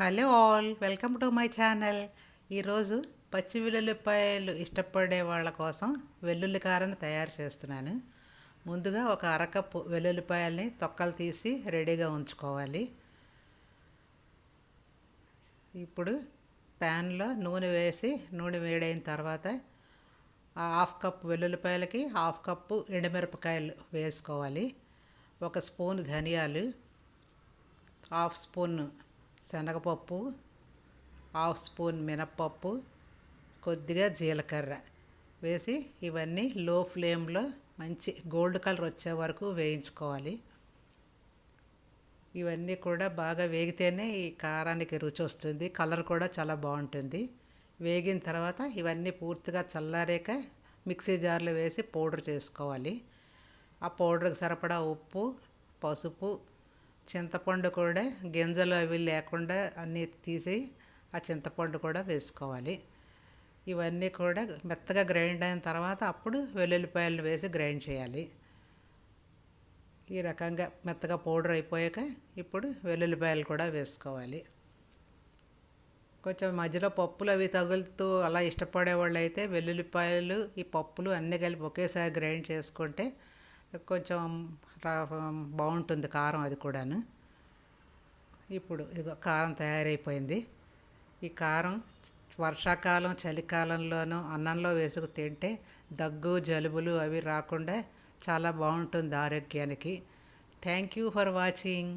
Hello all welcome to my channel. ఈరోజు పచ్చి వెల్లుల్లిపాయలు ఇష్టపడే వాళ్ళ కోసం వెల్లుల్లి కారను తయారు చేస్తున్నాను. ముందుగా ఒక అరకప్పు వెల్లుల్లిపాయల్ని తొక్కలు తీసి రెడీగా ఉంచుకోవాలి. ఇప్పుడు ప్యాన్లో నూనె వేసి నూనె వేడైన తర్వాత హాఫ్ కప్ వెల్లుల్లిపాయలకి హాఫ్ కప్పు ఎండుమిరపకాయలు వేసుకోవాలి. ఒక స్పూన్ ధనియాలు హాఫ్ స్పూన్ శనగపప్పు హాఫ్ స్పూన్ మినప్పప్పు కొద్దిగా జీలకర్ర వేసి ఇవన్నీ లో ఫ్లేమ్లో మంచి గోల్డ్ కలర్ వచ్చే వరకు వేయించుకోవాలి. ఇవన్నీ కూడా బాగా వేగితేనే ఈ కారానికి రుచి వస్తుంది కలర్ కూడా చాలా బాగుంటుంది. వేగిన తర్వాత ఇవన్నీ పూర్తిగా చల్లారాక మిక్సీ జార్లో వేసి పౌడర్ చేసుకోవాలి. ఆ పౌడర్కి సరిపడా ఉప్పు పసుపు చింతపండు కూడా గింజలు అవి లేకుండా అన్నీ తీసి ఆ చింతపండు కూడా వేసుకోవాలి. ఇవన్నీ కూడా మెత్తగా గ్రైండ్ అయిన తర్వాత అప్పుడు వెల్లుల్లిపాయలను వేసి గ్రైండ్ చేయాలి. ఈ రకంగా మెత్తగా పౌడర్ అయిపోయాక ఇప్పుడు వెల్లుల్లిపాయలు కూడా వేసుకోవాలి. కొంచెం మధ్యలో పప్పులు అవి తగులుతూ అలా ఇష్టపడే వాళ్ళు అయితే వెల్లుల్లిపాయలు ఈ పప్పులు అన్నీ కలిపి ఒకేసారి గ్రైండ్ చేసుకుంటే కొంచెం బాగుంటుంది కారం అది కూడాను. ఇప్పుడు ఇదిగో కారం తయారైపోయింది. ఈ కారం వర్షాకాలం చలికాలంలోనూ అన్నంలో వేసుకు తింటే దగ్గు జలుబులు అవి రాకుండా చాలా బాగుంటుంది ఆరోగ్యానికి. Thank you for watching